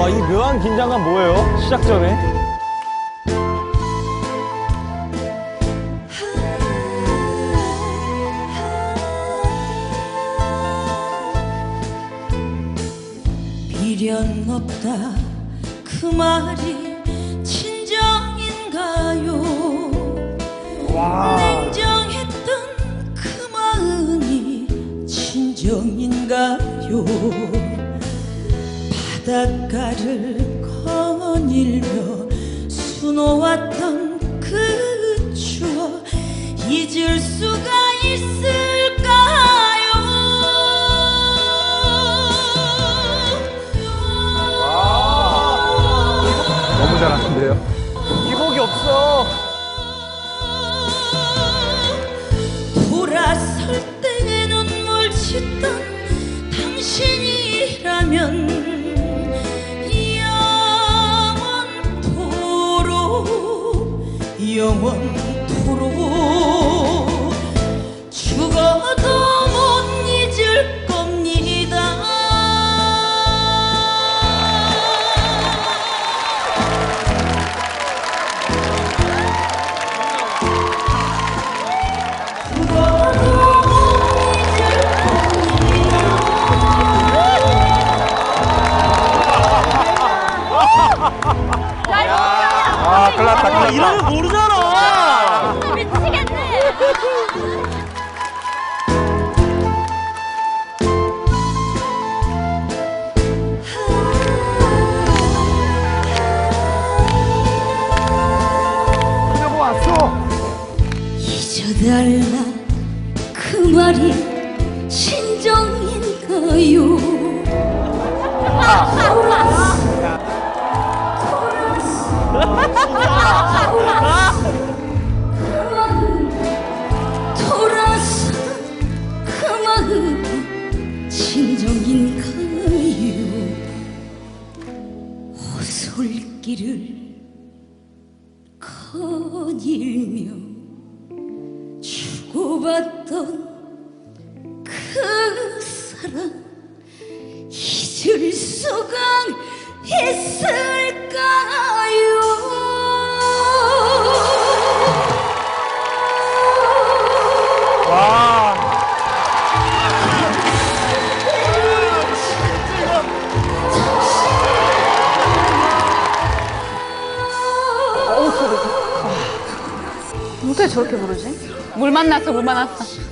와, 이 묘한 긴장감 뭐예요? 시작 전에. 미련 없다 그 말이 바닷가를 거닐며 수놓았던 그 추억 잊을 수가 있을까요 너무 잘하는데요. 기복이 없어. 돌아설 때 눈물 짓던 당신이라면 영원토록 죽어도 이러면 모르잖아. 미치겠네. 왔어. 잊어달라 그 말이 거닐며 주고받던 그 사랑 잊을 수가 있을 어떻게 저렇게 부르지? 물 만났어, 물 만났어.